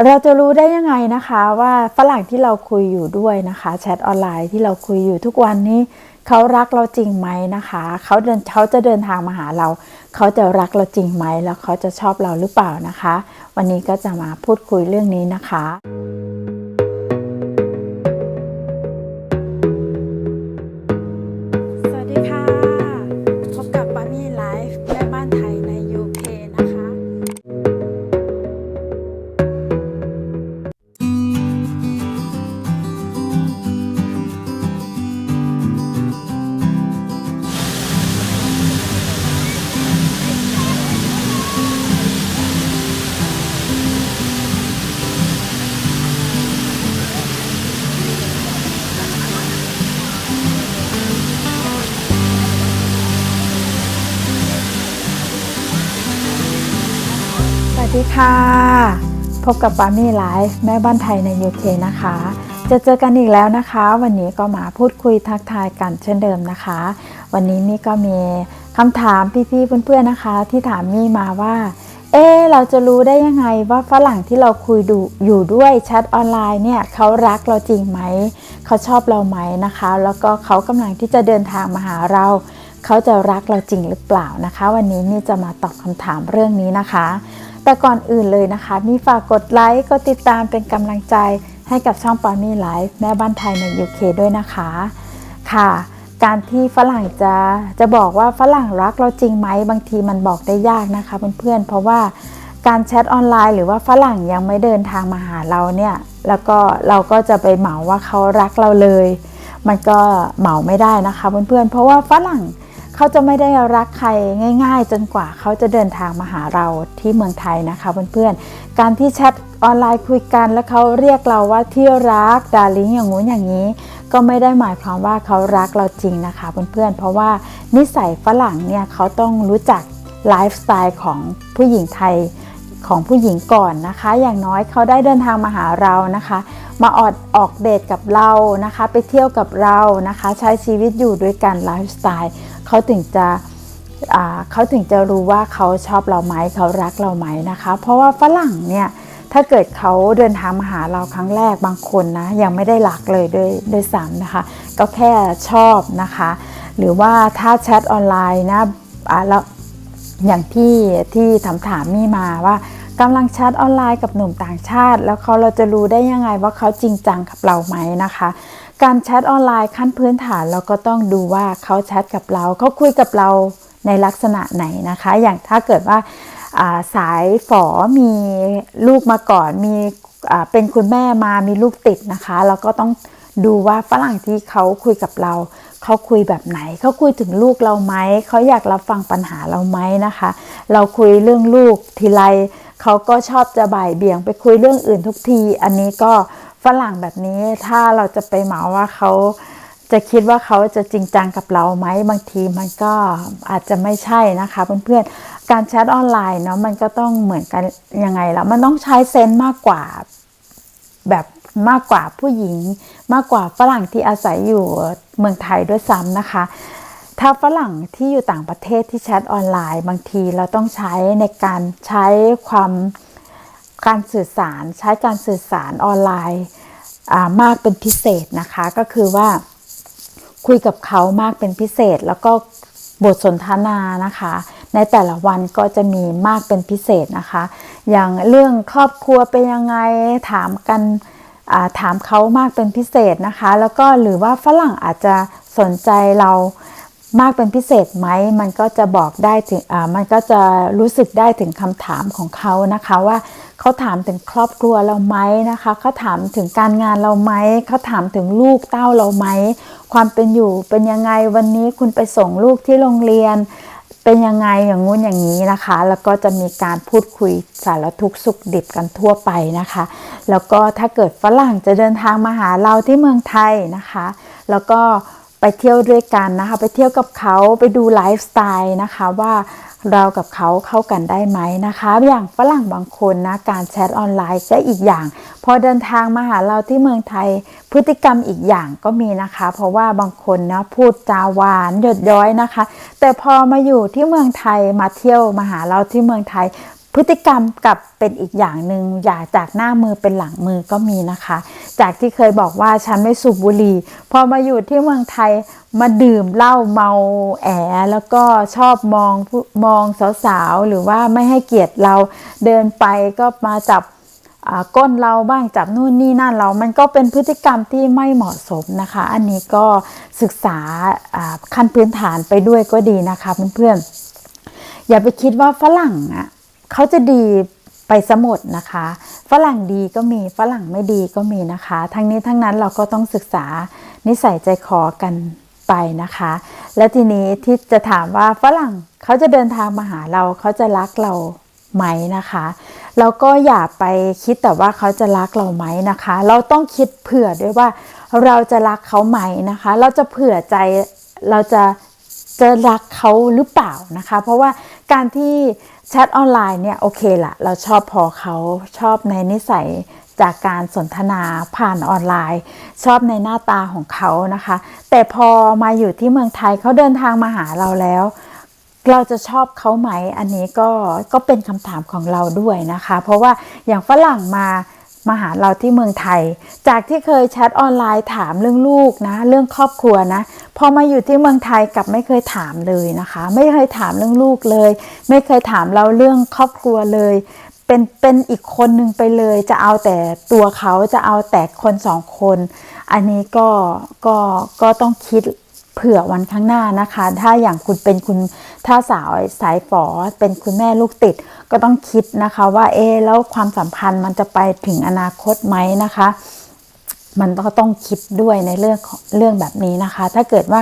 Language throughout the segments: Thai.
เราจะรู้ได้ยังไงนะคะว่าฝรั่งที่เราคุยอยู่ด้วยนะคะแชทออนไลน์ที่เราคุยอยู่ทุกวันนี้เขารักเราจริงไหมนะคะเขาเดินเขาจะเดินทางมาหาเรา เขาจะรักเราจริงไหมแล้วเขาจะชอบเราหรือเปล่านะคะ วันนี้ก็จะมาพูดคุยเรื่องนี้นะคะ ดีค่ะ พบกับปามี่ไลฟ์แม่บ้านไทยใน UK นะคะ จะเจอกันอีกแล้วนะคะ วันนี้ก็มาพูดคุยทักทายกันเช่นเดิมนะคะ วันนี้มี่ก็มีคำถามพี่ๆเพื่อนๆนะคะ ที่ถามมี่มาว่า เอ๊เราจะรู้ได้ยังไงว่าฝรั่งที่เราคุยดูอยู่ด้วยแชทออนไลน์เนี่ยเขารักเราจริงไหมเขาชอบเราไหมนะคะ แล้วก็เขากำลังที่จะเดินทางมาหาเราเขาจะรักเราจริงหรือเปล่านะคะ วันนี้นี่จะมาตอบคำถามเรื่องนี้นะคะ แต่ก่อนอื่นเลยนะคะมีฝากกดไลค์กดติดตามเป็นกำลังใจให้กับช่องปามี่ไลฟ์แม่บ้านไทยใน UK ด้วยนะคะค่ะ การที่ฝรั่งจะจะบอกว่าฝรั่งรักเราจริงไหมบางทีมันบอกได้ยากนะคะเพื่อนๆเพราะว่าการแชทออนไลน์หรือว่าฝรั่งยังไม่เดินทางมาหาเราเนี่ยแล้วก็เราก็จะไปเหมาว่าเขารักเราเลย มันก็เหมาไม่ได้นะคะเพื่อนๆเพราะว่าฝรั่ง เขาจะไม่ได้รักใครง่าย ๆ จนกว่าเขาจะเดินทางมาหาเราที่เมืองไทยนะคะเพื่อนๆ การที่แชทออนไลน์คุยกันแล้วเขาเรียกเราว่าที่รักดาริงอย่างงู้นอย่างนี้ ก็ไม่ได้หมายความว่าเขารักเราจริงนะคะเพื่อนๆ เพราะว่านิสัยฝรั่งเนี่ยเขาต้องรู้จักไลฟ์สไตล์ของผู้หญิงไทยของผู้หญิงก่อนนะคะ อย่างน้อยเขาได้เดินทางมาหาเรานะคะ มาออดออกเดทกับเรานะคะ ไปเที่ยวกับเรานะคะ ใช้ชีวิตอยู่ด้วยกันไลฟ์สไตล์เขาถึงจะเขาถึงจะรู้ว่าเขาชอบเราไหมเขารักเราไหมนะคะ เพราะว่าฝรั่งเนี่ยถ้าเกิดเขาเดินทางมาหาเราครั้งแรกบางคนนะยังไม่ได้รักเลยด้วยด้วยซ้ำนะคะ ก็แค่ชอบนะคะ หรือว่าถ้าแชทออนไลน์นะแล้วอย่างที่ที่ถามถามมี่มาว่า กำลังแชทออนไลน์กับหนุ่มต่างชาติ แล้วเขาเราจะรู้ได้ยังไงว่าเขาจริงจังกับเราไหมนะคะ การแชทออนไลน์ขั้นพื้นฐานเราก็ต้องดูว่าเขาแชทกับเราเขาคุยกับเราในลักษณะไหนนะคะ อย่างถ้าเกิดว่าาสายฝอมีลูกมาก่อน มีอ่าเป็นคุณแม่มามีลูกติดนะคะ เราก็ต้องดูว่าฝรั่งที่เขาคุยกับเรา เขาคุยแบบไหน เขาคุยถึงลูกเราไหม เขาอยากรับฟังปัญหาเราไหมนะคะ เราคุยเรื่องลูกทีไรเขาก็ชอบจะบ่ายเบี่ยงไปคุยเรื่องอื่นทุกที อันนี้ก็ฝรั่งแบบนี้ถ้าเราจะไปเหมาว่าเขาจะคิดว่าเขาจะจริงจังกับเราไหมบางทีมันก็อาจจะไม่ใช่นะคะเพื่อนๆการแชทออนไลน์เนาะมันก็ต้องเหมือนกันยังไงแล่ะมันต้องใช้เซนส์มากกว่าแบบมากกว่าผู้หญิง มากกว่าฝรั่งที่อาศัยอยู่เมืองไทยด้วยซ้ำนะคะ ถ้าฝรั่งที่อยู่ต่างประเทศที่แชทออนไลน์ บางทีเราต้องใช้ในการใช้ความการสื่อสาร ใช้การสื่อสารออนไลน์มากเป็นพิเศษนะคะ ก็คือว่าคุยกับเขามากเป็นพิเศษ แล้วก็บทสนทนานะคะ ในแต่ละวันก็จะมีมากเป็นพิเศษนะคะ อย่างเรื่องครอบครัวเป็นยังไงถามกันถามเขามากเป็นพิเศษนะคะ แล้วก็หรือว่าฝรั่งอาจจะสนใจเรา มากเป็นพิเศษไหมมันก็จะบอกได้ถึงอ่ามันก็จะรู้สึกได้ถึงคำถามของเขานะคะว่าเขาถามถึงครอบครัวเราไหมนะคะเขาถามถึงการงานเราไหมเขาถามถึงลูกเต้าเราไหมความเป็นอยู่เป็นยังไงวันนี้คุณไปส่งลูกที่โรงเรียน เป็นยังไงอย่างงู้นอย่างนี้นะคะ แล้วก็จะมีการพูดคุยสารทุกสุขดิบกันทั่วไปนะคะ แล้วก็ถ้าเกิดฝรั่งจะเดินทางมาหาเราที่เมืองไทยนะคะ แล้วก็ ไปเที่ยวด้วยกันนะคะ ไปเที่ยวกับเขาไปดูไลฟ์สไตล์นะคะว่าเรากับเขาเข้ากันได้ไหมนะคะ อย่างฝรั่งบางคนนะการแชทออนไลน์ก็อีกอย่าง พอเดินทางมาหาเราที่เมืองไทยพฤติกรรมอีกอย่างก็มีนะคะ เพราะว่าบางคนนะพูดจาหวานหยดย้อยนะคะ แต่พอมาอยู่ที่เมืองไทยมาเที่ยวมาหาเราที่เมืองไทย พฤติกรรมกับเป็นอีกอย่างหนึ่งอย่าจากหน้ามือเป็นหลังมือก็มีนะคะ จากที่เคยบอกว่าฉันไม่สูบบุหรี่พอมาอยู่ที่เมืองไทยมาดื่มเหล้าเมาแอ แล้วก็ชอบมองผู้มองสาวๆหรือว่าไม่ให้เกียรติเราเดินไปก็มาจับอ่าก้นเราบ้างจับนู่นนี่นั่นเรา มันก็เป็นพฤติกรรมที่ไม่เหมาะสมนะคะ อันนี้ก็ศึกษาอ่าขั้นพื้นฐานไปด้วยก็ดีนะคะเพื่อนๆอย่าไปคิดว่าฝรั่งอะ เขาจะดีไปสมดนะคะ ฝรั่งดีก็มีฝรั่งไม่ดีก็มีนะคะ ทั้งนี้ทั้งนั้นเราก็ต้องศึกษานิสัยใจคอกันไปนะคะ และทีนี้ที่จะถามว่าฝรั่งเขาจะเดินทางมาหาเราเขาจะรักเราไหมนะคะเราก็อย่าไปคิดแต่ว่าเขาจะรักเราไหมนะคะ เราต้องคิดเผื่อด้วยว่าเราจะรักเขาไหมนะคะ เราจะเผื่อใจเราจะจะรักเขาหรือเปล่านะคะ เพราะว่าการที่ แชทออนไลน์เนี่ยโอเคละเราชอบพอเขาชอบในนิสัยจากการสนทนาผ่านออนไลน์ ชอบในหน้าตาของเขานะคะ แต่พอมาอยู่ที่เมืองไทยเขาเดินทางมาหาเราแล้ว เราจะชอบเขาไหม อันนี้ก็ก็เป็นคำถามของเราด้วยนะคะ เพราะว่าอย่างฝรั่งมา มาหาเราที่เมืองไทย จากที่เคยแชทออนไลน์ถามเรื่องลูกนะ เรื่องครอบครัวนะ พอมาอยู่ที่เมืองไทยกลับไม่เคยถามเลยนะคะ ไม่เคยถามเรื่องลูกเลย ไม่เคยถามเราเรื่องครอบครัวเลย เป็นเป็นอีกคนหนึ่งไปเลย จะเอาแต่ตัวเขาจะเอาแต่คนสองคน อันนี้ก็ก็ก็ต้องคิด เผื่อวันข้างหน้านะคะ ถ้าอย่างคุณเป็นคุณถ้าสาวสายฝอเป็นคุณแม่ลูกติด ก็ต้องคิดนะคะว่าเอ๊แล้วความสัมพันธ์มันจะไปถึงอนาคตไหมนะคะ มันก็ต้องคิดด้วยในเรื่องเรื่องแบบนี้นะคะ ถ้าเกิดว่า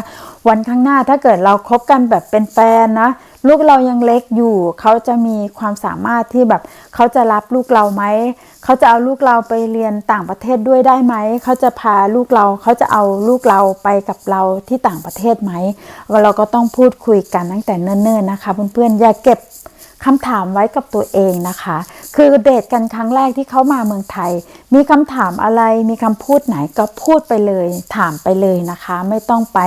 วันข้างหน้าถ้าเกิดเราคบกันแบบเป็นแฟนนะ ลูกเรายังเล็กอยู่ เขาจะมีความสามารถที่แบบเขาจะรับลูกเราไหมเขาจะเอาลูกเราไปเรียนต่างประเทศด้วยได้ไหมเขาจะพาลูกเราเขาจะเอาลูกเราไปกับเราที่ต่างประเทศไหมเราก็ต้องพูดคุยกันตั้งแต่เนิ่นๆนะคะ เพื่อนๆอย่าเก็บคำถามไว้กับตัวเองนะคะ คือเดทกันครั้งแรกที่เขามาเมืองไทย มีคำถามอะไรมีคำพูดไหนก็พูดไปเลย ถามไปเลยนะคะ ไม่ต้องไป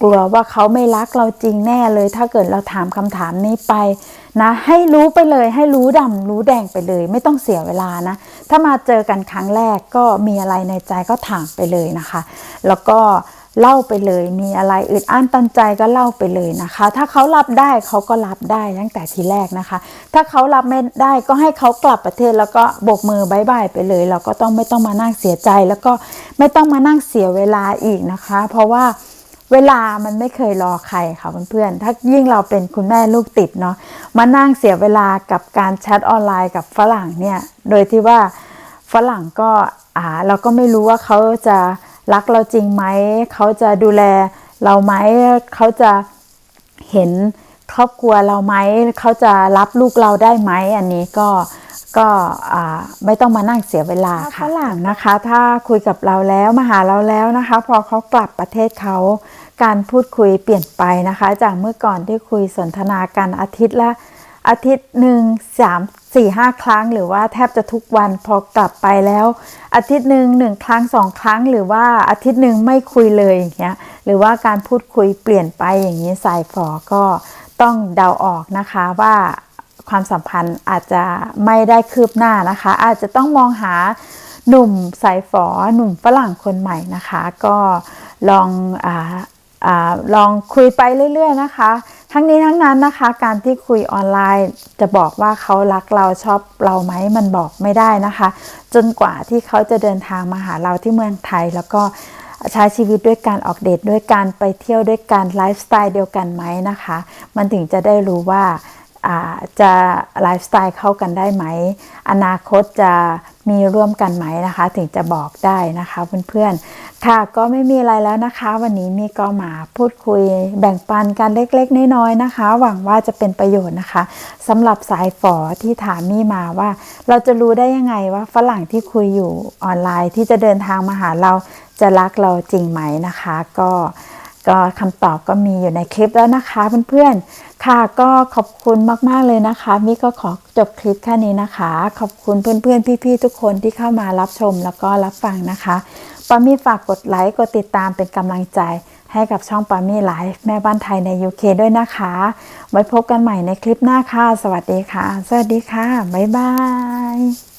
กลัวว่าเขาไม่รักเราจริงแน่เลย ถ้าเกิดเราถามคำถามนี้ไปนะ ให้รู้ไปเลย ให้รู้ดำรู้แดงไปเลย ไม่ต้องเสียเวลานะ ถ้ามาเจอกันครั้งแรกก็มีอะไรในใจก็ถามไปเลยนะคะ แล้วก็ เล่าไปเลย มีอะไรอึดอั้นตันใจก็เล่าไปเลยนะคะ ถ้าเขารับได้เขาก็รับได้ตั้งแต่ทีแรกนะคะ ถ้าเขารับไม่ได้ก็ให้เขากลับประเทศแล้วก็บกมือบายบายไปเลย เราก็ต้องไม่ต้องมานั่งเสียใจ แล้วก็ไม่ต้องมานั่งเสียเวลาอีกนะคะ เพราะว่าเวลามันไม่เคยรอใครค่ะเพื่อนๆ ถ้ายิ่งเราเป็นคุณแม่ลูกติดเนาะ มานั่งเสียเวลากับการแชทออนไลน์กับฝรั่งเนี่ย โดยที่ว่าฝรั่งก็อ่าเราก็ไม่รู้ว่าเขาจะ รักเราจริงไหม เขาจะดูแลเราไหม เขาจะเห็นครอบครัวเราไหม เขาจะรับลูกเราได้ไหม อันนี้ก็ก็อ่าไม่ต้องมานั่งเสียเวลาค่ะฝรั่งนะคะ ถ้าคุยกับเราแล้วมาหาเราแล้วนะคะ พอเขากลับประเทศเขาการพูดคุยเปลี่ยนไปนะคะ จากเมื่อก่อนที่คุยสนทนากันอาทิตย์ละ อาทิตย์หนึ่งสามสี่ห้าครั้ง หรือว่าแทบจะทุกวันพอกลับไปแล้ว อาทิตย์หนึ่งหนึ่งครั้งสองครั้ง หรือว่าอาทิตย์หนึ่งไม่คุยเลยอย่างเงี้ยหรือว่าการพูดคุยเปลี่ยนไปอย่างนี้สายฝอก็ต้องเดาออกนะคะว่าความสัมพันธ์อาจจะไม่ได้คืบหน้านะคะ อาจจะต้องมองหาหนุ่มสายฝอหนุ่มฝรั่งคนใหม่นะคะ ก็ลองอ่าอาลองคุยไปเรื่อย ๆ นะคะ ทั้งนี้ทั้งนั้นนะคะ การที่คุยออนไลน์จะบอกว่าเขารักเราชอบเราไหมมันบอกไม่ได้นะคะ จนกว่าที่เขาจะเดินทางมาหาเราที่เมืองไทย แล้วก็ใช้ชีวิตด้วยการออกเดทด้วยการไปเที่ยวด้วยการไลฟ์สไตล์เดียวกันไหมนะคะ มันถึงจะได้รู้ว่าอ่า จะไลฟ์สไตล์เข้ากันได้ไหม อนาคตจะมีร่วมกันไหมนะคะ ถึงจะบอกได้นะคะเพื่อนๆ ค่ะก็ไม่มีอะไรแล้วนะคะ วันนี้มีก็มาพูดคุยแบ่งปันกันเล็กๆ น้อยๆนะคะ หวังว่าจะเป็นประโยชน์นะคะสำหรับสายฝอที่ถามมี่มาว่า เราจะรู้ได้ยังไงว่าฝรั่งที่คุยอยู่ออนไลน์ที่จะเดินทางมาหาเราจะรักเราจริงไหมนะคะ ก็ก็คำตอบก็มีอยู่ในคลิปแล้วนะคะเพื่อนๆ ค่ะก็ขอบคุณมาก ๆ เลยนะคะมิก็ขอจบคลิปแค่นี้นะคะ ขอบคุณเพื่อนๆ พี่ๆ ทุกคนที่เข้ามารับชมแล้วก็รับฟังนะคะปามี่ฝากกดไลค์กดติดตามเป็นกำลังใจ ให้กับช่องปามี่ไลฟ์แม่บ้านไทยใน UK ด้วยนะคะ ไว้พบกันใหม่ในคลิปหน้าค่ะ สวัสดีค่ะ สวัสดีค่ะ บ๊ายบาย